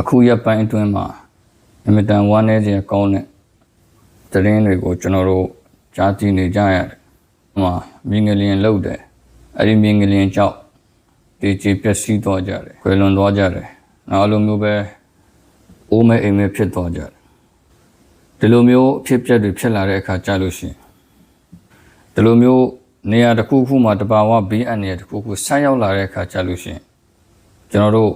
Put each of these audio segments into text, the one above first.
အခုရက်ပိုင်းအတွင်းမှာအမြဲတမ်းဝမ်းနည်းစရာကောင်းတဲ့သတင်းတွေကိုကျွန်တော်တို့ကြားသိနေကြရတယ်။ဟိုမှာမြင်းငလျင်လှုပ်တယ်။အဲ့ဒီမြင်းငလျင်ကြောင့်တေချေပျက်စီးသွားကြတယ်။ခွေလွန်သွားကြတယ်။နောက်လိုမျိုးပဲအိုးမဲအိမ်မဲဖြစ်သွားကြတယ်။ဒီလိုမျိုးအဖြစ်အပျက်တွေဖြစ်လာတဲ့အခါကြာလို့ရှိရင်ဒီလိုမျိုးနေရာတစ်ခုခုမှာတဘာဝဘေးအန္တရာယ်တစ်ခုခုဆက်ရောက်လာတဲ့အခါကြာလို့ရှိရင်ကျွန်တော်တို့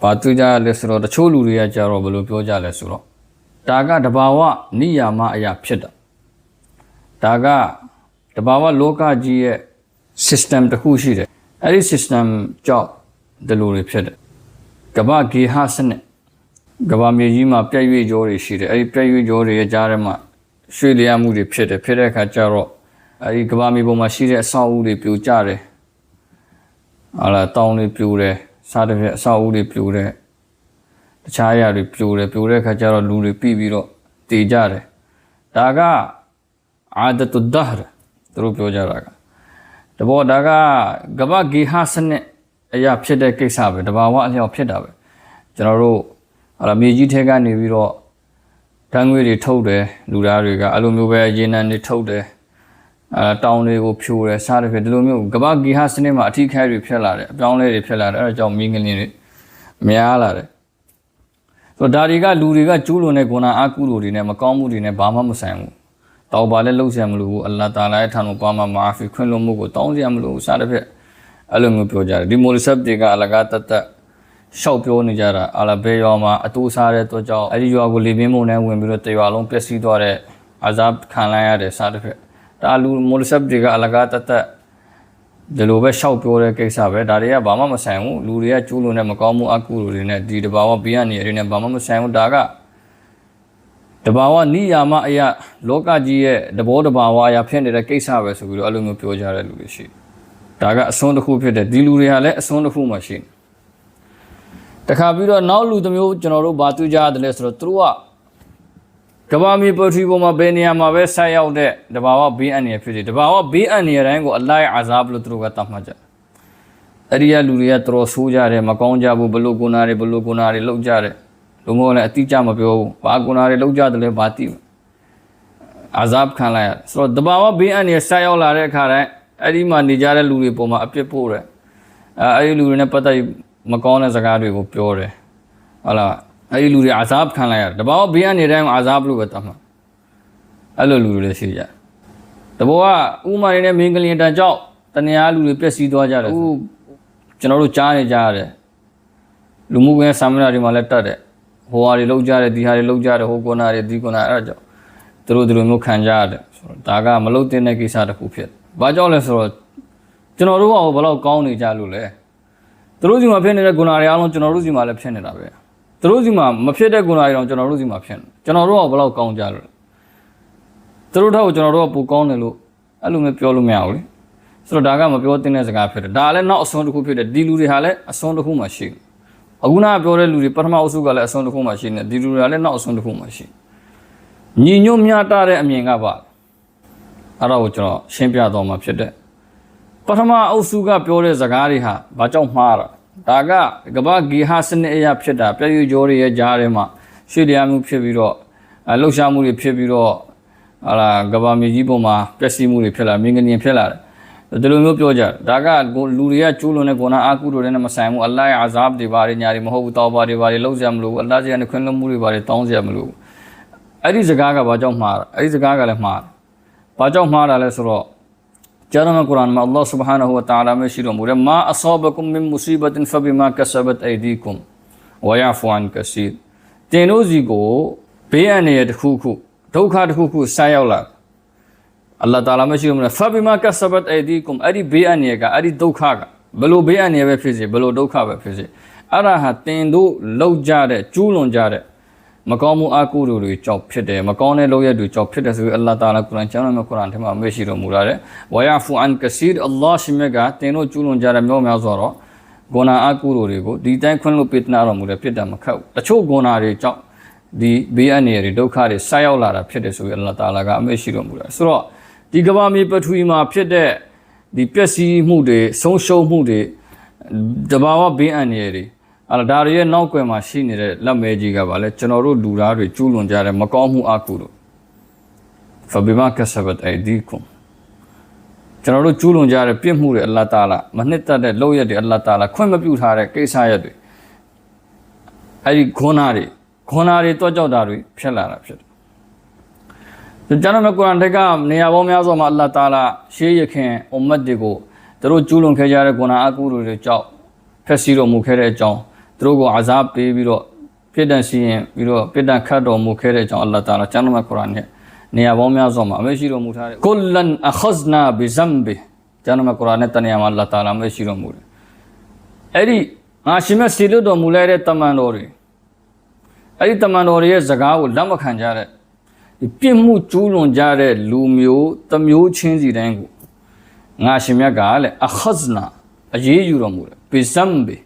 ဘာသူကြလဲဆိုတော့တချို့လူတွေကကြတော့ဘယ်လိုပြောကြလဲဆိုတော့ဒါကတဘာဝနိယာမအရာဖြစ်တာဒါကတဘာဝလောကကြီးရဲ့ system တစ်ခုရှိတယ်အဲ့ဒီ system ကြောင့်ဒီလိုတွေဖြစ်တယ်ကမ္ဘာဂေဟစနစ်ကမ္ဘာမြေကြီးမှာပြည့်ရွေ့ကြောတွေရှိတယ်အဲ့ဒီပြည့်ရွေ့ကြောတွေရဲ့ကြားထဲမှာရွှေ့လျားမှုတွေဖြစ်တယ်ဖြစ်တဲ့အခါကျတော့အဲ့ဒီကမ္ဘာမြေပေါ်မှာရှိတဲ့အဆောက်အဦတွေပြိုကျတယ်ဟာလာတောင်းလေးပြိုတယ် စားတစ်ပြက်အဆောက်အဦတွေပြိုတယ်တခြားအရာတွေပြိုတယ်ပြိုတဲ့အခါကျတော့လူတွေပြီးပြီးတော့တည်ကြတယ်ဒါကအာဒတုဒ္ဒဟ်သူတို့ပြောကြတာကတဘောဒါကကမ္ဘာဂေဟစနစ်အရာဖြစ်တဲ့ကိစ္စပဲတဘာဝအလျောက်ဖြစ်တာပဲကျွန်တော်တို့ဟာလာမြေကြီးထဲကနေပြီးတော့တန်းငွေတွေထုတ်တယ်လူသားတွေကအဲ့လိုမျိုးပဲရေနံတွေထုတ်တယ် အဲတောင်တွေကိုဖြိုတယ်စားတယ်ဖြစ်ဒီလိုမျိုးကမ္ဘာဂီဟစနစ်မှာအထီးခဲတွေဖြစ်လာတယ်အပြောင်းလဲတွေဖြစ်လာတယ်အဲဒါကြောင့်မင်းကလင်းတွေများလာတယ်ဆိုတော့ဒါတွေကလူတွေကကျူးလွန်တဲ့ဂုဏအကုသိုလ်တွေနဲ့မကောင်းမှုတွေနဲ့ဘာမှမဆိုင်ဘူးတောက်ပါလဲလှုပ်ဆံမလို့ဘူးအလ္လာဟ်တာလာရဲ့ထံတော်ပါမှာမာဖီခွင့်လွှတ်မှုကိုတောင်းစရာမလိုဘူးစားတယ်ဖြစ်အဲ့လိုမျိုးပြောကြတယ်ဒီမိုလီဆပ်တွေကအလကားတတ်တတ်ရှောက်ပြောနေကြတာအလဘေရွာမှာအတူစားတဲ့အတွက်ကြောင့်အဲ့ဒီရွာကိုလေပင်းမုန်နဲ့ဝင်ပြီးတော့တရွာလုံးပျက်စီးသွားတဲ့အဇပ်ခံလိုက်ရတဲ့စားတဲ့ဖြစ် ဒါလူမိုလ်ဆပ်တွေကအလကားတတ်တတ်ဒီလိုပဲရှောက်ပြောတဲ့ကိစ္စပဲဒါတွေကဘာမှမဆိုင်ဘူးလူတွေကကျူးလွန်တဲ့မကောင်းမှုအကုသိုလ်တွေနဲ့ဒီတဘာဝဘေးကနေတွေနဲ့ဘာမှမဆိုင်ဘူးဒါကတဘာဝနိယာမအရာလောကကြီးရဲ့တဘောတဘာဝအရာဖြစ်နေတဲ့ကိစ္စပဲဆိုပြီးတော့အဲ့လိုမျိုးပြောကြတဲ့လူတွေရှိတယ်ဒါကအစွန်းတစ်ခုဖြစ်တယ်ဒီလူတွေကလည်းအစွန်းတစ်ခုမှရှိတယ်တခါပြီးတော့နောက်လူတစ်မျိုးကျွန်တော်တို့ဘာတွေ့ကြရတယ်လဲဆိုတော့သူတို့က ကဘာမီပထရီပေါ်မှာဘယ်နေရာမှာပဲဆက်ရောက်တဲ့တဘာဝဘေးအန္တရာယ်ဖြစ်တယ်တဘာဝဘေးအန္တရာယ်တိုင်းကိုအလိုက်အာဇာဘလို့သူတို့ကတတ်မှတ်ကြတယ်အဲ့ဒီကလူတွေကတော်တော်ဆိုးကြတယ်မကောင်းကြဘူးဘလို့ကုနာတွေဘလို့ကုနာတွေလောက်ကြတယ်လူမျိုးလည်းအတိအကျမပြောဘူးဘာကုနာတွေလောက်ကြတယ်လဲဘာတိအာဇာဘခံလိုက်ရဆိုတော့တဘာဝဘေးအန္တရာယ်ဆက်ရောက်လာတဲ့အခါတိုင်းအဲ့ဒီမှာနေကြတဲ့လူတွေပေါ်မှာအပြစ်ပို့တယ်အဲအဲ့ဒီလူတွေနဲ့ပတ်သက်ပြီးမကောင်းတဲ့စကားတွေကိုပြောတယ်ဟုတ်လား အဲ့ဒီလူတွေအာဇာဘခံလိုက်ရတယ်တဘောဘေးကနေတိုင်းအာဇာဘလို့ပဲတတ်မှာအဲ့လိုလူတွေလည်းရှိကြတယ်တဘောကဥမာနေနဲ့မင်းကလင်တန်ကြောက်တနေရာလူတွေပျက်စီးသွားကြတယ်အခုကျွန်တော်တို့ကြားနေကြရတယ်လူမှုကွန်ရက်ဆာမနာတွေမှာလည်းတတ်တယ်ဟိုဟာတွေလောက်ကြတယ်ဒီဟာတွေလောက်ကြတယ်ဟိုကောနာတွေဒီကောနာအဲ့ဒါကြောင့်သူတို့ဒီလိုမျိုးခံကြရတယ်ဆိုတော့ဒါကမလုတ်တင်တဲ့ကိစ္စတစ်ခုဖြစ်ဘာကြောင့်လဲဆိုတော့ကျွန်တော်တို့ကဘယ်လောက်ကောင်းနေကြလို့လဲသူတို့စီမှာဖြစ်နေတဲ့ဂုဏတွေအားလုံးကျွန်တော်တို့စီမှာလည်းဖြစ်နေတာပဲ သူတို့စီမှာမဖြစ်တဲ့ဂုဏတွေတော့ကျွန်တော်တို့စီမှာဖြစ်နေကျွန်တော်တို့ကဘယ်လောက်ကောင်းကြလို့လဲသူတို့ထောက်ကျွန်တော်တို့ကပိုကောင်းတယ်လို့အဲ့လိုမျိုးပြောလို့မရဘူးလေဆိုတော့ဒါကမပြောသင့်တဲ့စကားဖြစ်တယ်ဒါလည်းနောက်အစွန်းတစ်ခုဖြစ်တယ်ဒီလူတွေဟာလည်းအစွန်းတစ်ခုမှရှိတယ်အခုနကပြောတဲ့လူတွေပထမအုပ်စုကလည်းအစွန်းတစ်ခုမှရှိနေဒီလူတွေကလည်းနောက်အစွန်းတစ်ခုမှရှိညီညွတ်မျှတတဲ့အမြင်ကပါအဲ့ဒါကိုကျွန်တော်ရှင်းပြတော့မှာဖြစ်တယ်ပထမအုပ်စုကပြောတဲ့စကားတွေဟာဘာကြောင့်မှားတာ ဒါကကမ္ဘာဂီဟာစနစ်အရာဖြစ်တာပြည့်ရွကြောတွေရဲ့ကြားထဲမှာရွှေတရားမှုဖြစ်ပြီးတော့အလှုပ်ရှားမှုတွေဖြစ်ပြီးတော့ဟာလာကမ္ဘာမြေကြီးပေါ်မှာပျက်စီးမှုတွေဖြစ်လာမင်းကနင်ဖြစ်လာတယ်ဒီလိုမျိုးပြောကြတယ်ဒါကကိုလူတွေကကျိုးလွန်တဲ့ကိုနာအာကုတို့နဲ့မဆိုင်ဘူးအလ္လာဟ်အာဇာဘ်တွေဘာတွေညာတွေမဟုတ်ဘူးတောပါတွေဘာတွေလှုပ်စရာမလိုဘူးအလ္လာဟ်ကြီးကနေခွင့်လွှတ်မှုတွေဘာတွေတောင်းစရာမလိုဘူးအဲ့ဒီစကားကဘာကြောင့်မှားတာအဲ့ဒီစကားကလည်းမှားတယ်ဘာကြောင့်မှားတာလဲဆိုတော့ جرم قرآن میں اللہ سبحانہ و تعالیٰ میں شروع ما اصابکم من مصیبت فبما کسبت ایدیکم ویعفو عن کثیر تنوزي کو بے انے دکھو کو دھوکا دکھو کو سایو لا اللہ تعالیٰ میں شروع فبما کسبت ایدیکم اری بے انے کا اری بلو بے انے بے بلو دھوکا بے فیزے ارہا لو جارے چولوں جارے မကောင်းမှုအကုသိုလ်တွေကြောင့်ဖြစ်တယ်မကောင်းတဲ့လုပ်ရက်တွေကြောင့်ဖြစ်တယ်ဆိုပြီးအလ္လာဟ်တာလာကုရ်အာန်ကျမ်းမှာကုရ်အာန်ထဲမှာမေ့ရှိတော်မူရတယ်ဝါယာဖူအန်ကစီအလ္လာဟ်ရှိမြတ်ကတင်တို့ကျူးလွန်ကြတဲ့မျိုးများစွာတော့ဂုဏအကုသိုလ်တွေကိုဒီတိုင်းခွင့်လို့ပေးတနာတော်မူတယ်ဖြစ်တယ်မခတ်ဘူးတချို့ဂုဏတွေကြောင့်ဒီဘေးအန္တရာယ်တွေဒုက္ခတွေဆက်ရောက်လာတာဖြစ်တယ်ဆိုပြီးအလ္လာဟ်တာလာကအမေ့ရှိတော်မူတယ်ဆိုတော့ဒီကမ္ဘာမြေပထဝီမှာဖြစ်တဲ့ဒီပျက်စီးမှုတွေဆုံးရှုံးမှုတွေတဘာဝဘေးအန္တရာယ်တွေ အဲ့ဒါတွေရဲ့နောက်ွယ်မှာရှိနေတဲ့လက်မဲကြီးကဗာလဲကျွန်တော်တို့လူသားတွေကျူးလွန်ကြတဲ့မကောင်းမှုအကုတို့ဖဘီမာကဆဘတ်အိုဒီကွန်ကျွန်တော်တို့ကျူးလွန်ကြတဲ့ပြစ်မှုတွေအလ္လာဟ်တာလာမနှစ်သက်တဲ့လုပ်ရက်တွေအလ္လာဟ်တာလာခွင့်မပြုထားတဲ့ကိစ္စရက်တွေအဲ့ဒီခွန်းနာတွေခွန်းနာတွေတွက်ကြောက်တာတွေဖြစ်လာတာဖြစ်တယ်ကျွန်တော်မြတ်ကုရ်အန်ထက်ကနေရာပေါင်းများစွာမှာအလ္လာဟ်တာလာရှေးရခင်အွမ်မတ်တွေကိုသူတို့ကျူးလွန်ခဲ့ကြတဲ့ခွန်းနာအကုတွေကြောက်ဖက်စီတော်မူခဲ့တဲ့အကြောင်း သူတို့ကိုအာဇာပေးပြီးတော့ပြစ်ဒဏ်စီရင်ပြီးတော့ပြစ်ဒဏ်ခတ်တော်မူခဲ့တဲ့အကြောင်းအလ္လာဟ်တာလာကျွန်တော်မြတ်ကုရ်အာန်နဲ့နေရာပေါင်းများစွာမှာအမရှိတော်မူထားတဲ့ကုလန်အခဇနာဘီဇမ်ဘီကျွန်တော်မြတ်ကုရ်အာန်နဲ့တနေရာမှာအလ္လာဟ်တာလာမရှိတော်မူတယ်အဲ့ဒီငါရှင်မြတ်စီလွတ်တော်မူလိုက်တဲ့တမန်တော်တွေအဲ့ဒီတမန်တော်တွေရဲ့စကားကိုလက်မခံကြတဲ့ဒီပြစ်မှုကျူးလွန်ကြတဲ့လူမျိုးတမျိုးချင်းစီတိုင်းကိုငါရှင်မြတ်ကလည်းအခဇနာအရေးယူတော်မူတယ်ဘီဇမ်ဘီ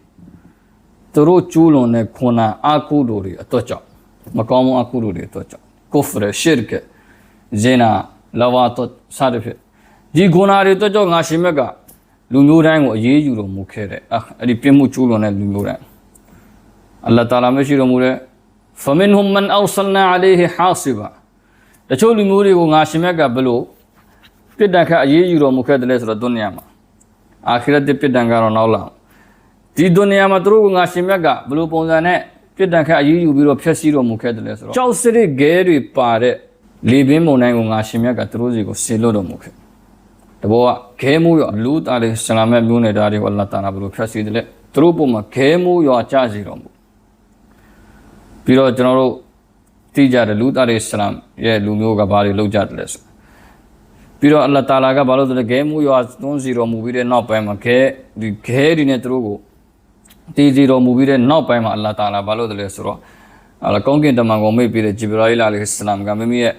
သူတို့ကျူးလွန်တဲ့ခွန်နာအကုတို့တွေအတွက်ကြောင့်မကောင်းမှုအကုတို့တွေအတွက်ကြောင့်ကုဖရရှစ်ကဇင်နာလဝတ်စတဲ့ဖြစ်ဒီခွန်နာတွေအတွက်ကြောင့်ငါရှင်မြတ်ကလူမျိုးတိုင်းကိုအရေးယူတော်မူခဲ့တဲ့အဲ့ဒီပြစ်မှုကျူးလွန်တဲ့လူမျိုးတိုင်းအလ္လာဟ်တာလာမရှိတော်မူတဲ့ဖမင်ဟွမ်မန်အောဆလနာအလัยဟီဟာဆီဘာတချို့လူမျိုးတွေကိုငါရှင်မြတ်ကဘလို့ပြစ်ဒဏ်ခတ်အရေးယူတော်မူခဲ့တယ်လဲဆိုတော့ဒုညမှာအာခိရတ်ပြစ်ဒဏ်ကတော့နောက်လာ ဒီဒုနီယာမှာသူတို့ကငါရှင်မြတ်ကဘလို့ပုံစံနဲ့ပြစ်ဒဏ်ခတ်အရေးယူပြီးတော့ဖျက်ဆီးတော်မူခဲ့တယ်လဲဆိုတော့ကြောက်စရစ်ဂဲတွေပါတဲ့လေပင်မုန်တိုင်းကိုငါရှင်မြတ်ကသူတို့စီကိုဆေလွတ်တော်မူခဲ့တဘောကခဲမိုးရောလူသားလေးဆလာမတ်မျိုးနေတာတွေကိုအလ္လာဟ်တာလာဘလို့ဖျက်ဆီးတယ်လဲသူတို့ပုံမှာခဲမိုးရောအကြစီတော်မူပြီးတော့ကျွန်တော်တို့သိကြတယ်လူသားလေးဆလာမ်ရဲ့လူမျိုးကဘာတွေလုပ်ကြတယ်လဲဆိုပြီးတော့အလ္လာဟ်တာလာကဘာလို့လဲခဲမိုးရောသွန်းစီတော်မူပြီးတဲ့နောက်ပိုင်းမှာခဲဒီခဲတွေနဲ့သူတို့ကို တည်စီတော်မူပြီးတဲ့နောက်ပိုင်းမှာအလ္လာဟ်တာလာဘာလို့လဲဆိုတော့အလကောင်းကင်တမန်ကိုမိတ်ပြီးတဲ့ဂျီဘရာအီလာလီဆလမ်ကမိမိရဲ့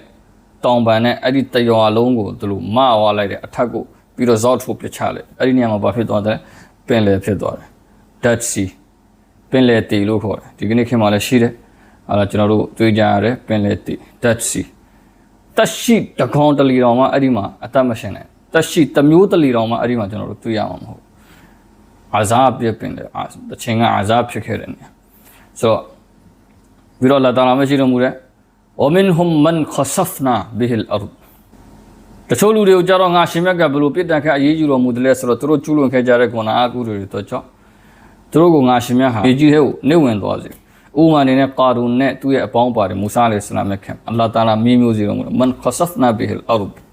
တောင်ပန်နဲ့အဲ့ဒီတရွာလုံးကိုသူတို့မဝါလိုက်တဲ့အထက်ကိုပြီးတော့ဇော့ထိုးပြချလိုက်အဲ့ဒီနေရာမှာဘာဖြစ်သွားတယ်ပင်လယ်ဖြစ်သွားတယ် Dead Sea ပင်လယ်တီလို့ခေါ်တယ်ဒီကနေ့ခင်မှာလည်းရှိတယ်အဲ့ဒါကျွန်တော်တို့တွေ့ကြရတယ်ပင်လယ်တီ Dead Sea တက်ရှိတကောင်တလီတော်မှာအဲ့ဒီမှာအသက်မရှင်နိုင်တက်ရှိတမျိုးတလီတော်မှာအဲ့ဒီမှာကျွန်တော်တို့တွေ့ရမှာမဟုတ် အာဇာပြပင်တယ်တခြင်းကအာဇာဖြစ်ခဲ့တယ်နေဆိုတော့ပြီးတော့လာတာလာမရှိတော့မူတဲ့ဝမင်ဟွမ်မန်ခဆဖနာဘီဟီလ်အာရ်တချို့လူတွေကိုကြတော့ငါရှင်မြတ်ကဘလို့ပြစ်ဒဏ်ခတ်အရေးယူတော်မူတယ်လဲဆိုတော့သူတို့ကျူးလွန်ခဲ့ကြတဲ့ကွန်နာအကုတွေတော့ကြောင့်သူတို့ကငါရှင်မြတ်ဟာအကြီးဟဲ့ကိုနှိမ့်ဝင်သွားစေဥမာအနေနဲ့ကာရူန်နဲ့သူ့ရဲ့အပေါင်းပါတယ်မူဆာအလ္လာဟ်အစ္စလာမ်ရဲ့ခင်အလ္လာဟ်တာလာမြေမျိုးစီတော်မူတယ်မန်ခဆဖနာဘီဟီလ်အာရ်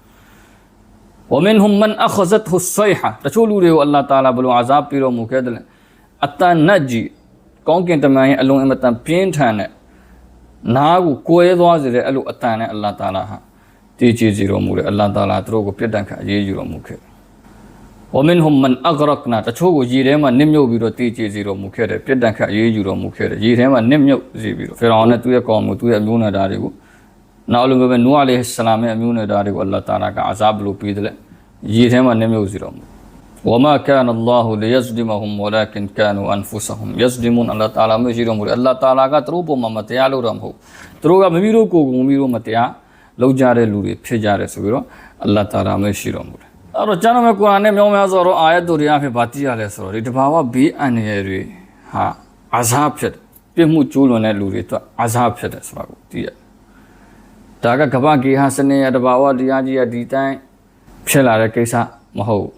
ဝမင်ဟွမ်မန်အခဇတ်ဟူဆိုင်ဟာတချို့လူတွေကိုအလ္လာဟ်တာလာဘယ်လိုအာဇာပေးတော်မူခဲ့တယ်လဲအတန်နတ်ကြီးကောင်းကင်တမန်ရဲ့အလွန်အမတန်ပြင်းထန်တဲ့နားကိုကွဲသွားစေတဲ့အဲ့လိုအတန်နဲ့အလ္လာဟ်တာလာဟာတည်ကြည်စီတော်မူတယ်အလ္လာဟ်တာလာသူတို့ကိုပြစ်ဒဏ်ခံအရေးယူတော်မူခဲ့ဝမင်ဟွမ်မန်အဂရက်နာတချို့ကိုရေထဲမှာနစ်မြုပ်ပြီးတော့တည်ကြည်စီတော်မူခဲ့တယ်ပြစ်ဒဏ်ခံအရေးယူတော်မူခဲ့တယ်ရေထဲမှာနစ်မြုပ်စီပြီးတော့ဖေရောင်နဲ့သူ့ရဲ့ကောင်မျိုးသူ့ရဲ့မျိုးနွယ်သားတွေကို နောက်လိုမျိုးပဲနူအလိဆလာမ်ရဲ့အမျိုးနွယ်သားတွေကိုအလ္လာဟ်တာလာကအဇာဘလို့ပေးတယ်လေရေထဲမှာနစ်မြုပ်စီတော်မူ وما كان الله ليظلمهم ولكن كانوا انفسهم يظلمون အလ္လာဟ်တာလာမရှိတော်မူတယ်အလ္လာဟ်တာလာကသူတို့ပုံမှာမတရားလုပ်တော့မဟုတ်သူတို့ကမိမိတို့ကိုယ်ကိုမိမိတို့မတရားလုပ်ကြတဲ့လူတွေဖြစ်ကြတယ်ဆိုပြီးတော့အလ္လာဟ်တာလာမရှိတော်မူတယ်အဲ့တော့ကျွန်တော်တို့ကုရ်အာန်နဲ့မြောင်းများစွာတော့အာယတ်တို့တွေအဖြစ်ဗာတိရလဲဆိုတော့ဒီတဘာဝဘေးအန္တရာယ်တွေဟာအာဇာဖြစ်ပြစ်မှုကျူးလွန်တဲ့လူတွေအတွက်အာဇာဖြစ်တယ်ဆိုတာကိုသိရ ဒါကကပ္ပဂေဟစနေရတဘာဝတရားကြီးရဒီတိုင်းဖြစ်လာတဲ့ကိစ္စမဟုတ်ဘူး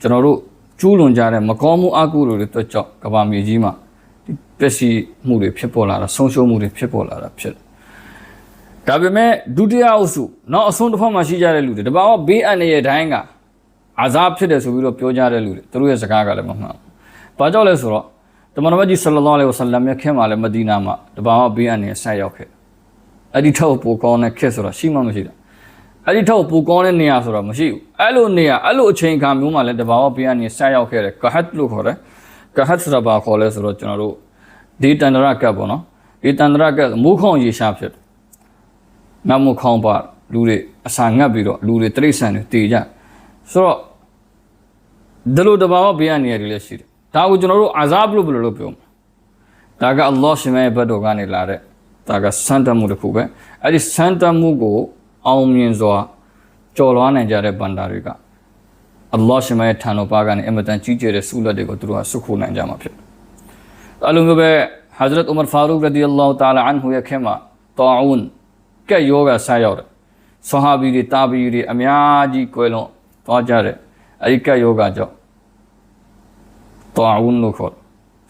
ကျွန်တော်တို့ကျူးလွန်ကြတဲ့မကောင်းမှုအကုသိုလ်တွေအတွက်ကြောင့်ကဘာမြေကြီးမှာဒီပျက်စီးမှုတွေဖြစ်ပေါ်လာတာဆုံးရှုံးမှုတွေဖြစ်ပေါ်လာတာဖြစ်တယ်။ဒါပေမဲ့ဒုတိယအုပ်စုနောက်အဆုံးတစ်ဖက်မှာရှိကြတဲ့လူတွေတဘာဝဘေးအန္တရာယ်တိုင်းကအာဇာဖြစ်တယ်ဆိုပြီးတော့ပြောကြတဲ့လူတွေသူတို့ရဲ့စကားကလည်းမမှန်ဘူး။ဘာကြောင့်လဲဆိုတော့တမန်တော်ကြီးဆလ္လာလဟ်အလိုင်ဝဆလမ်ရဲ့ခင်မှာလည်းမဒီနာမှာတဘာဝဘေးအန္တရာယ်ဆက်ရောက်ခဲ့။ အဲ့ဒီထောက်ပိုကောင်းတဲ့ခက်ဆိုတော့ရှိမှမရှိတာ။အဲ့ဒီထောက်ပူကောင်းတဲ့နေရာဆိုတော့မရှိဘူးအဲ့လိုနေရာအဲ့လိုအချိန်အခါမျိုးမှာလည်းတဘာဝပြကနေဆက်ရောက်ခဲ့တယ်ကဟတ်လို့ခေါ်တယ်ကဟတ်ဆိုတာဘာခေါ်လဲဆိုတော့ကျွန်တော်တို့ဒီတန္တရကပ်ပေါ့နော်ဒီတန္တရကပ်မူးခေါင်ရေရှားဖြစ်တယ်နတ်မူခေါင်ပါလူတွေအစာငတ်ပြီးတော့လူတွေတိရစ္ဆာန်တွေတည်ကြဆိုတော့ဒီလိုတဘာဝပြနေရတယ်လည်းရှိတယ်ဒါကိုကျွန်တော်တို့အာဇာဘလို့ဘယ်လိုလုပ်ပြောမလဲဒါကအလ္လာဟ်ရှင်ရဲ့ဘတ်တော်ကနေလာတဲ့ ဒါကစံတမှုတစ်ခုပဲအဲ့ဒီစံတမှုကိုအောင်မြင်စွာကြော်လွားနိုင်ကြတဲ့ဘန္တာတွေကအလ္လာဟ်ရှင်ရဲ့ထံတော်ပါကနေအမတန်ကြီးကျယ်တဲ့ဆုလက်တွေကိုသူတို့ကစုခုနိုင်ကြမှာဖြစ်တယ်အလုံးပဲ Hazrat Umar Farooq radiyallahu ta'ala anhu ရဲ့ခင်မှာတာအွန်ကဲ့ယောဂဆက်ရောက်တယ်ဆဟာဘီတွေတာဘီတွေအများကြီးကွယ်လွန်သွားကြတယ်အဲ့ဒီကဲ့ယောဂကြောင့်တာအွန်လို့ခေါ်တယ်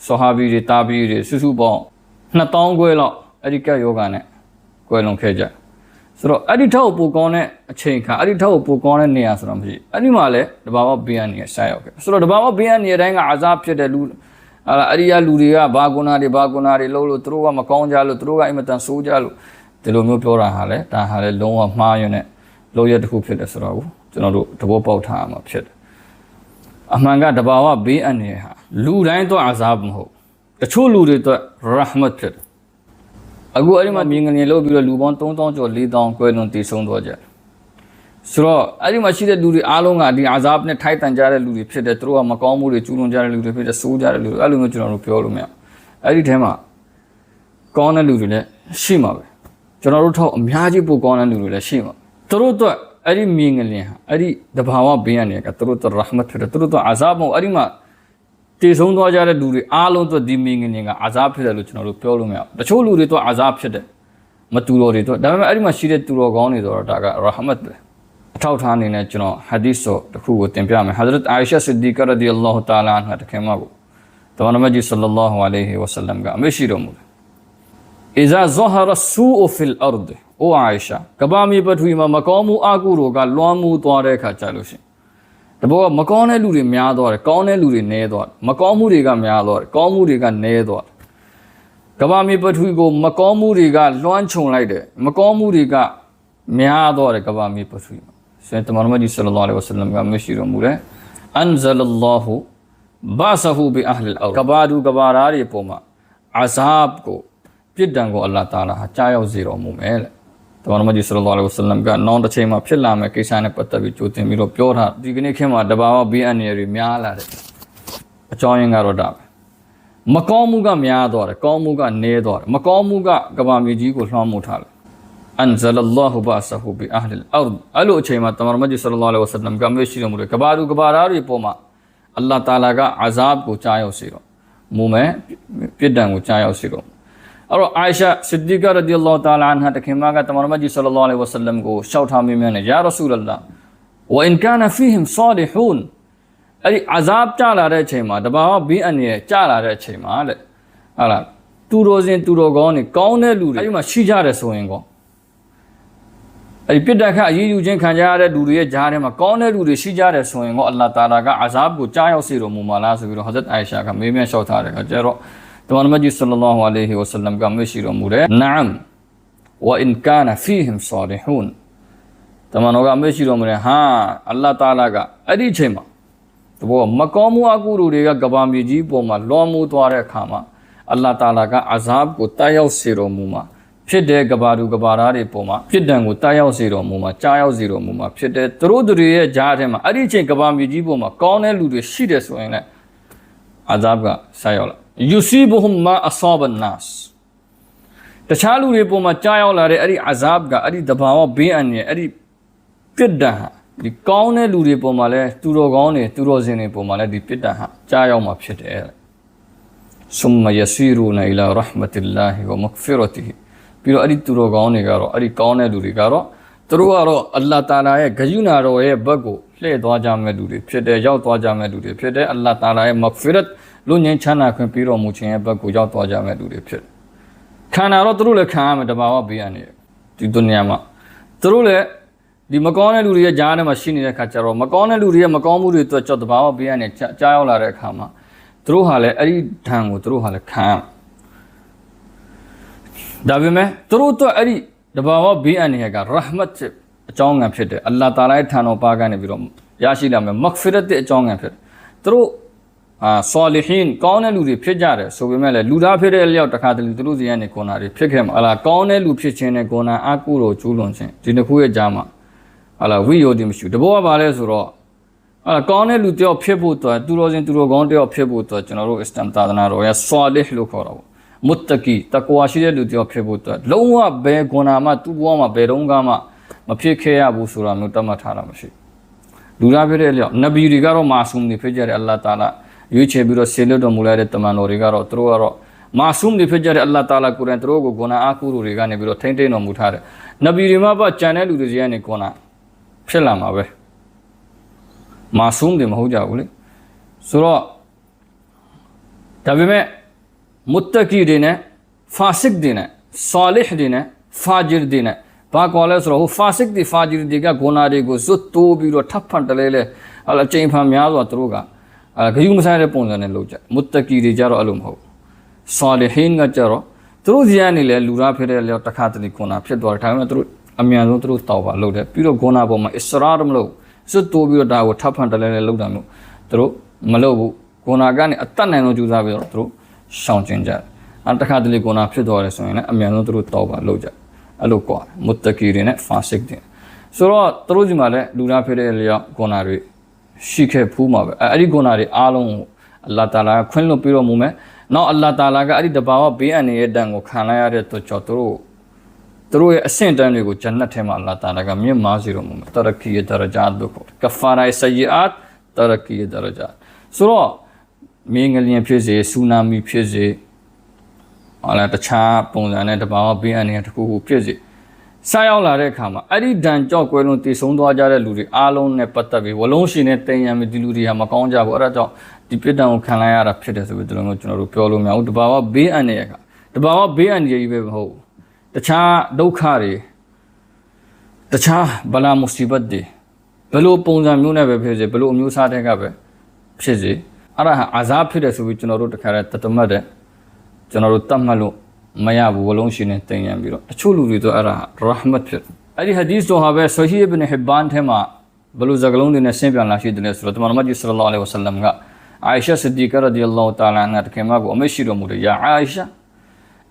ဆဟာဘီတွေတာဘီတွေစုစုပေါင်း2000ခွဲလောက် အဲ့ဒီကဲ့ယောဂနဲ့ကွယ်လွန်ခဲ့ကြတယ်ဆိုတော့အဲ့ဒီထောက်ပူကောင်းတဲ့အချိန်ခါအဲ့ဒီထောက်ပူကောင်းတဲ့နေရာဆိုတော့မရှိအဲ့ဒီမှာလည်းတဘာဝဘေးအနေနဲ့ဆက်ရောက်ခဲ့ဆိုတော့တဘာဝဘေးအနေတိုင်းကအဇာဖြစ်တဲ့လူအဲ့ဒါအဲ့ဒီရလူတွေကဘာကုနာတွေဘာကုနာတွေလို့လို့သူတို့ကမကောင်းကြလို့သူတို့ကအင်မတန်ဆိုးကြလို့ဒီလိုမျိုးပြောတာဟာလေဒါဟာလေလုံးဝမှားယွင်းတဲ့လို့ရတစ်ခုဖြစ်တယ်ဆိုတော့ကျွန်တော်တို့သဘောပေါက်ထားမှာဖြစ်တယ်အမှန်ကတဘာဝဘေးအနေဟာလူတိုင်းတော့အဇာမဟုတ်တချို့လူတွေတော့ရဟမတ်ဖြစ်တယ် အခုအဲ့ဒီမှာမြင်ငလျင်လို့ပြီးတော့လူပေါင်း3000ကျော်4000ကျွဲလွန်တည်ဆုံးသွားကြတယ်ဆိုတော့အဲ့ဒီမှာရှိတဲ့လူတွေအားလုံးကဒီအာဇာဘ်နဲ့ထိုက်တန်ကြတဲ့လူတွေဖြစ်တယ်သူတို့ကမကောင်းမှုတွေကျူးလွန်ကြတဲ့လူတွေဖြစ်တယ်ဆိုးကြတဲ့လူတွေအဲ့လိုမျိုးကျွန်တော်တို့ပြောလို့မရအဲ့ဒီထဲမှာကောင်းတဲ့လူတွေလည်းရှိမှာပဲကျွန်တော်တို့ထောက်အများကြီးပိုကောင်းတဲ့လူတွေလည်းရှိမှာသူတို့တော့အဲ့ဒီမြင်ငလျင်ဟာအဲ့ဒီတဘာဝဘေးရနေကသူတို့တော့ရဟမတ်ဖြစ်တယ်သူတို့တော့အာဇာဘ်မဟုတ်အဲ့ဒီမှာ တည်ဆုံးသွားကြတဲ့လူတွေအားလုံးတော့ဒီမင်းငင်းကအာဇာဖြစ်တယ်လို့ကျွန်တော်တို့ပြောလို့မရဘူးတချို့လူတွေတော့အာဇာဖြစ်တယ်မတူတော်တွေတော့ဒါပေမဲ့အဲ့ဒီမှာရှိတဲ့တူတော်ကောင်းတွေဆိုတော့ဒါကရဟမတ်ပဲအထောက်ထားအနေနဲ့ကျွန်တော်ဟာဒီသ်ဆိုတစ်ခုကိုတင်ပြမယ် Hazrat Aisha Siddiqa radiyallahu ta'ala anha တခင်မကိုတမန်တော်မြတ်ကြီး sallallahu alayhi wa sallam ကအမရှိတော်မူတယ် Iza zahara su'u fil ard အိုအာရှကဘာမီပထဝီမှာမကောင်းမှုအကုတို့ကလွှမ်းမှုသွားတဲ့အခါကြာလို့ရှိရင် တဘောကမကောင်းတဲ့လူတွေများသွားတယ်ကောင်းတဲ့လူတွေနည်းသွားတယ်မကောင်းမှုတွေကများသွားတယ်ကောင်းမှုတွေကနည်းသွားတယ်ကဘာမီပထဝီကိုမကောင်းမှုတွေကလွှမ်းခြုံလိုက်တယ်မကောင်းမှုတွေကများသွားတယ်ကဘာမီပထဝီမှာဆင်တမန်တော်မြတ်ကြီးဆလ္လာလဟ်အလัยဟိဝါဆလမ်ကမရှိတော်မူတယ်အန်ဇလလာဟူဘာဆဟူဘီအဟလ်အလ်ကဘာဒူကဘာရာတွေပုံမှာအဇာဘ်ကိုပြစ်ဒဏ်ကိုအလ္လာဟ်တာလာဟာကြားရောက်စေတော်မူမယ်လေ တမန်တော်ကြီးဆလလာလဟ်ဝဆလမ်ကနောင်တစ်ချိန်မှာဖြစ်လာမယ့်ကိစ္စနဲ့ပတ်သက်ပြီးကြိုတင်ပြီးတော့ပြောထားဒီကနေ့ခင်မှာတဘာဝဘေးအန္တရာယ်တွေများလာတယ်အကြောင်းရင်းကတော့ဒါပဲမကောင်းမှုကများသွားတယ်ကောင်းမှုကနည်းသွားတယ်မကောင်းမှုကကဘာမြေကြီးကိုလွှမ်းမိုးထားတယ်အန်ဇလလာဟူဘာဆဟူဘီအဟလ်အရ်အဲ့လိုအချိန်မှာတမန်တော်ကြီးဆလလာလဟ်ဝဆလမ်ကမျိုးရှိတယ်မူလေကဘာသူကဘာသားတွေပေါ်မှာအလ္လာဟ်တာလာကအာဇာဘ်ကိုကြားရောက်စေတော့မူမဲ့ပြစ်ဒဏ်ကိုကြားရောက်စေတော့ အဲ့တော့အာရှာဆစ်ဒီကာရဒီအလ္လာဟ်တာလာအန်ဟာတခင်မကတမန်တော်မြတ်ကြီးဆလ္လာလဟ်အလัยဟိဝါဆလမ်ကိုရှောက်ထားမိမြန်နဲ့ယာရဆူလလာဝအင်ကာနဖီဟင်ဆာလီဟူန်အဲ့ဒီအဇာဘ်ကြလာတဲ့အချိန်မှာတဘာဝဘင်းအနေနဲ့ကြလာတဲ့အချိန်မှာတဲ့ဟာလားသူတော်စင်သူတော်ကောင်းနေကောင်းတဲ့လူတွေအဲ့ဒီမှာရှိကြတယ်ဆိုရင်ကောအဲ့ဒီပြစ်ဒဏ်ခတ်အရေးယူခြင်းခံကြရတဲ့လူတွေရဲ့ကြားထဲမှာကောင်းတဲ့လူတွေရှိကြတယ်ဆိုရင်ကောအလ္လာဟ်တာလာကအဇာဘ်ကိုကြားရောက်စေတော်မူမှာလားဆိုပြီးတော့ဟဇရတ်အိုင်ရှာကမေးမြန်းလျှောက်ထားတယ်ခါကျတော့ တမန်တော်မြတ်ကြီးဆလ္လာလဟ်အလိုင်ဟီဝါဆလမ်ကမရှိတော်မူတယ်နအမ်ဝအင်ကာနဖီဟင်ဆာလီဟူန်တမန်တော်ကမရှိတော်မူတယ်ဟာအလ္လာဟ်တာလာကအဲ့ဒီအချိန်မှာတဘောမကောင်းမှုအကုသိုလ်တွေကကဘာမြေကြီးပေါ်မှာလွှမ်းမိုးသွားတဲ့အခါမှာအလ္လာဟ်တာလာကအဇာဘ်ကိုတားရောက်စေတော်မူမှာဖြစ်တဲ့ကဘာသူကဘာသားတွေပုံမှာဖြစ်တံကိုတားရောက်စေတော်မူမှာကြားရောက်စေတော်မူမှာဖြစ်တဲ့သူတို့တွေရဲ့ကြားထဲမှာအဲ့ဒီအချိန်ကဘာမြေကြီးပုံမှာကောင်းတဲ့လူတွေရှိတယ်ဆိုရင်လည်းအာဇာဘ်ကဆက်ရောက်လာ ယူစီဘုဟမ်မာအဆာဘန်နတ်စ်တခြားလူတွေပုံမှာကြားရောက်လာတဲ့အဲ့ဒီအဇာဘ်ကအဲ့ဒီတဘာဝဘေးအန္တရာယ်အဲ့ဒီပြစ်ဒဏ်ဟာဒီကောင်းတဲ့လူတွေပုံမှာလဲသူတော်ကောင်းတွေသူတော်စင်တွေပုံမှာလဲဒီပြစ်ဒဏ်ဟာကြားရောက်မှာဖြစ်တယ်ဆုမ္မယစီရူနာအီလာရဟမတ်လာဟီဝမဂ်ဖီရတီပြီးတော့အဲ့ဒီသူတော်ကောင်းတွေကတော့အဲ့ဒီကောင်းတဲ့လူတွေကတော့သူတို့ကတော့အလ္လာတာလာရဲ့ဂယုနာတော်ရဲ့ဘက်ကိုလှည့်သွားကြမဲ့လူတွေဖြစ်တယ်ရောက်သွားကြမဲ့လူတွေဖြစ်တယ်အလ္လာတာလာရဲ့မဂ်ဖီရတ် လူငင်းချမ်းသာခွင့်ပြီးတော်မူခြင်းရဲ့ဘက်ကိုရောက်သွားကြမဲ့လူတွေဖြစ်တယ်ခန္ဓာတော့သူတို့လည်းခံရမယ်တဘာဝဘေးရနေဒီဒုနီယာမှာသူတို့လည်းဒီမကောင်းတဲ့လူတွေရဲ့ကြားထဲမှာရှိနေတဲ့ခါကျတော့မကောင်းတဲ့လူတွေရဲ့မကောင်းမှုတွေအတွက်ကြောက်တဘာဝဘေးရနေကြားရောက်လာတဲ့အခါမှာသူတို့ဟာလည်းအဲ့ဒီဓာန်ကိုသူတို့ဟာလည်းခံရမယ်ဒါပေမဲ့သူတို့တော့အဲ့ဒီတဘာဝဘေးအန္တရာယ်ကရဟမတ်အကြောင်းငံဖြစ်တယ်အလ္လာဟ်တာလာရဲ့ထံတော်ပါကနေပြီးတော့ရရှိလာမယ်မဂ်ဖီရတ်တဲ့အကြောင်းငံဖြစ်တယ်သူတို့ အာဆာလီဟင်ကောင်းတဲ့လူတွေဖြစ်ကြတယ်ဆိုပေမဲ့လည်းလူသားဖြစ်တဲ့လျောက်တစ်ခါတလေသူတို့စီကနေကွန်နာတွေဖြစ်ခဲ့မှာအလားကောင်းတဲ့လူဖြစ်ခြင်းနဲ့ကွန်နာအကုတော်ကျူးလွန်ခြင်းဒီနှစ်ခုရဲ့ကြားမှာအလားဝိယောတိမရှိဘူးတဘောကပါလဲဆိုတော့အလားကောင်းတဲ့လူတယောက်ဖြစ်ဖို့အတွက်သူတော်စင်သူတော်ကောင်းတယောက်ဖြစ်ဖို့အတွက်ကျွန်တော်တို့အစ္စလမ်သာသနာတော်ရဲ့ဆာလီဟ်လို့ခေါ်တာပေါ့မုတ္တကီတကွာရှိတဲ့လူတယောက်ဖြစ်ဖို့အတွက်လုံးဝဘယ်ဂုဏမှသူ့ဘဝမှာဘယ်တော့မှမဖြစ်ခဲ့ရဘူးဆိုတာမျိုးတတ်မှတ်ထားတာမရှိလူသားဖြစ်တဲ့လျောက်နဗီတွေကတော့မာဆူမ်တွေဖြစ်ကြတယ်အလ္လာဟ်တာလာ ရွေးချယ်ပြီးတော့ဆေလွတ်တော်မူလိုက်တဲ့တမန်တော်တွေကတော့သူတို့ကတော့မာဆူမ်တွေဖြစ်ကြတဲ့အလ္လာဟ်တာလာကိုယ်တိုင်သူတို့ကိုဂုဏအားကူလူတွေကနေပြီးတော့ထိမ့်သိမ်းတော်မူထားတယ်နဗီတွေမှာပါကြံတဲ့လူတွေစီကနေဂုဏဖြစ်လာမှာပဲမာဆူမ်တွေမဟုတ်ကြဘူးလေဆိုတော့ဒါပေမဲ့မုတ္တကီတွေနဲ့ဖာစစ်တွေနဲ့ဆာလစ်တွေနဲ့ဖာဂျီတွေနဲ့ဘာကောလဲဆိုတော့ဟိုဖာစစ်တွေဖာဂျီတွေကဂုဏတွေကိုဇွတ်တိုးပြီးတော့ထပ်ဖန်တလဲလဲဟလာချိန်ဖန်များစွာသူတို့က အဲဂယုမဆိုင်တဲ့ပုံစံနဲ့လုပ်ကြမုတ္တကီတွေကြတော့အဲ့လိုမဟုတ်ဆာလဟင်ကကြတော့သူတို့ဇီယန်နေလဲလူသားဖြစ်တဲ့လျောတခါတလေဂုဏဖြစ်သွားတယ်ဒါပေမဲ့သူတို့အမြန်ဆုံးသူတို့တောက်ပါလုပ်တယ်ပြီးတော့ဂုဏပေါ်မှာအစ္စရာမလုပ်ဇွတ်တိုးပြီးတော့ဒါကိုထပ်ဖန်တလဲလဲလုပ်တာမျိုးသူတို့မလုပ်ဘူးဂုဏကနေအတတ်နိုင်ဆုံးကြိုးစားပြီးတော့သူတို့ရှောင်ကျဉ်ကြတယ်အဲတခါတလေဂုဏဖြစ်သွားတယ်ဆိုရင်လည်းအမြန်ဆုံးသူတို့တောက်ပါလုပ်ကြတယ်အဲ့လိုကွာမုတ္တကီတွေနဲ့ဖာစစ်တွေဆိုတော့သူတို့ဒီမှာလည်းလူသားဖြစ်တဲ့လျောဂုဏတွေ ရှိခဲ့ဖူးမှာပဲအဲ့ဒီဂုဏတွေအားလုံးကိုအလ္လာဟ်တာလာကခွင့်လွှတ်ပြီးတော်မူမယ်နောက်အလ္လာဟ်တာလာကအဲ့ဒီတဘာဝဘေးအန္တရာယ်တန်ကိုခံလိုက်ရတဲ့အတွက်ကြောင့်သူတို့သူတို့ရဲ့အဆင့်တန်းတွေကိုဂျန်နတ်ထဲမှာအလ္လာဟ်တာလာကမြင့်မားစေတော်မူမယ်တရကီယဒရဂျာတ်လို့ခေါ်တယ်ကဖာရိုင်ဆယီအတ်တရကီယဒရဂျာတ်ဆိုတော့မင်းငလျင်ဖြစ်စေဆူနာမီဖြစ်စေဟာလာတခြားပုံစံနဲ့တဘာဝဘေးအန္တရာယ်တစ်ခုခုဖြစ်စေ ဆက်ရောက်လာတဲ့အခါမှာအဲ့ဒီဒဏ်ကြောက်ကွဲလုံးတည်ဆုံးသွားကြတဲ့လူတွေအားလုံးနဲ့ပတ်သက်ပြီးဝလုံးရှင်နဲ့တင်ရမယ်ဒီလူတွေဟာမကောင်းကြဘူးအဲ့ဒါကြောင့်ဒီပြစ်ဒဏ်ကိုခံလိုက်ရတာဖြစ်တယ်ဆိုပြီးဒီလိုမျိုးကျွန်တော်တို့ပြောလို့မရဘူးတဘာဝဘေးအန္တရာယ်ကတဘာဝဘေးအန္တရာယ်ကြီးပဲမဟုတ်ဘူးတခြားဒုက္ခတွေတခြားဘလာမုစီဘတ်တွေဘယ်လိုပုံစံမျိုးနဲ့ပဲဖြစ်စေဘယ်လိုအမျိုးအစားတွေကပဲဖြစ်စေအဲ့ဒါဟာအာဇာဖြစ်တယ်ဆိုပြီးကျွန်တော်တို့တခါတည်းတတမတ်တဲ့ကျွန်တော်တို့တတ်မှတ်လို့ မရဘူးဝလုံးရှင်နဲ့တင်ရံပြီးတော့တချို့လူတွေတော့အဲ့ဒါရာဟမတ်ဖြစ်အဲ့ဒီဟာဒီသ်တော်ဟာပဲဆဟီဘ်နဟစ်ဘန်ထဲမှာဘလူဇကလုံးတွေနဲ့ဆင့်ပြန်လာရှိတယ်ဆိုတော့တမန်တော်ကြီးဆလ္လာလဟ်အလัยဟိဝဆလမ်ကအိုင်ရှာဆဒီကာရဒီအလ္လာဟ်တာလာအန်ဟာတခင်မကိုအမေရှိတော်မူတယ်ယာအိုင်ရှာ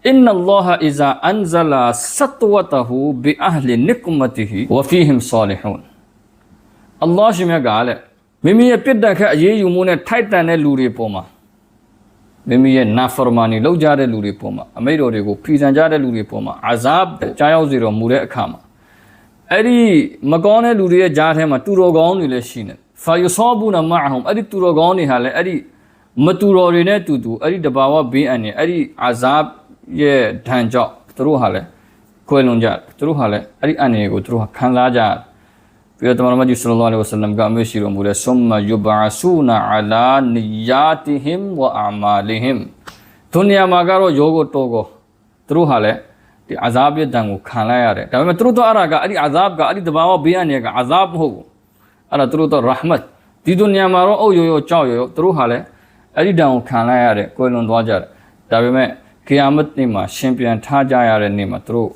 အင်နလ္လာဟ်အီဇာအန်ဇလာဆတ်ဝတဟူဘီအဟလီနိကမတီဟီဝဖီဟမ်ဆာလီဟူန်အလ္လာဟ်ရှင်မြတ်ကလည်းမိမိရဲ့ပြစ်ဒဏ်ခက်အရေးယူမှုနဲ့ထိုက်တန်တဲ့လူတွေပေါ်မှာ မိမိရဲ့နာဖရမာနီလောက်ကြတဲ့လူတွေပေါ်မှာအမိတ်တော်တွေကိုဖီဆန်ကြတဲ့လူတွေပေါ်မှာအာဇာဘ်ကြားရောက်စေတော်မူတဲ့အခါမှာအဲ့ဒီမကောင်းတဲ့လူတွေရဲ့ကြားထဲမှာတူတော်ကောင်းတွေလည်းရှိနေဖာယူဆောဘူနာမာဟွမ်အဲ့ဒီတူတော်ကောင်းတွေဟာလည်းအဲ့ဒီမတူတော်တွေနဲ့တူတူအဲ့ဒီတဘာဝဘေးအန္တရာယ်အဲ့ဒီအာဇာဘ်ရဲ့ဒဏ်ကြောင့်သူတို့ဟာလည်းခွဲလွန်ကြတယ်သူတို့ဟာလည်းအဲ့ဒီအန္တရာယ်ကိုသူတို့ဟာခံစားကြတယ် ပြီးတော့တမန်တော်ကြီးဆလ္လာလဟ်အလัยဟိဝဆလမ်ကအမေရှိတော်မူတဲ့ဆုမ္မာယူဘာဆူနာအလာနီယာတီဟင်ဝအာမာလီဟင်ဒုနီယာမှာကတော့ယောဂတော်ကိုသူတို့ဟာလည်းဒီအာဇာဘ်ရဲ့တန်ကိုခံလိုက်ရတယ်ဒါပေမဲ့သူတို့တော့အဲ့ဒါကအဲ့ဒီအာဇာဘ်ကအဲ့ဒီတဘာဝဘေးအန္တရာယ်ကအာဇာဘ်မဟုတ်ဘူးအဲ့ဒါသူတို့တော့ရာဟမတ်ဒီဒုနီယာမှာတော့အုပ်ရောရောကြောက်ရောရောသူတို့ဟာလည်းအဲ့ဒီတန်ကိုခံလိုက်ရတယ်ကိုယ်လွန်သွားကြတယ်ဒါပေမဲ့ကိယာမတ်နေ့မှာရှင်ပြန်ထားကြရတဲ့နေ့မှာသူတို့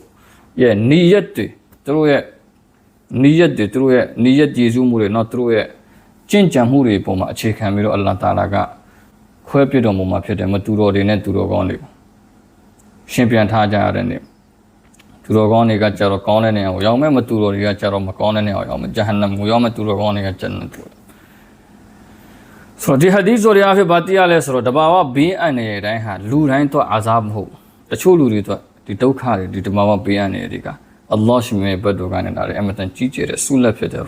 ရဲ့နီယတ်တွေသူတို့ရဲ့ နီးရက်တွေသူတို့ရဲ့နီးရက်ကျေစုမှုတွေနော်သူတို့ရဲ့ကြင့်ကြံမှုတွေပုံမှာအခြေခံပြီးတော့အလ္လာဟ်တာလာကခွဲပြတော်မူမှာဖြစ်တယ်မတူတော်တွေနဲ့တူတော်ကောင်းတွေရှင်းပြန်ထားကြရတဲ့နေ့သူတော်ကောင်းတွေကကြတော့ကောင်းတဲ့နေရာကိုရောက်မဲ့မသူတော်တွေကကြတော့မကောင်းတဲ့နေရာကိုရောက်မဲ့ဂျဟန္နမ်ကိုရောက်မဲ့သူတော်ကောင်းတွေကဂျန်နတ်ကိုဆိုတော့ဒီဟာဒီဇ်ဆိုရအဖြစ်ဘာတရားလဲဆိုတော့တဘာဝဘေးအန္တရာယ်တိုင်းဟာလူတိုင်းတော့အာဇာမဟုတ်တချို့လူတွေတော့ဒီဒုက္ခတွေဒီတဘာဝဘေးအန္တရာယ်တွေက အလ္လာဟ်ရှင်ရဲ့ဘက်တော်ကနေလာတယ်အမတန်ကြီးကျယ်တဲ့ဆုလက်ဖြစ်တဲ့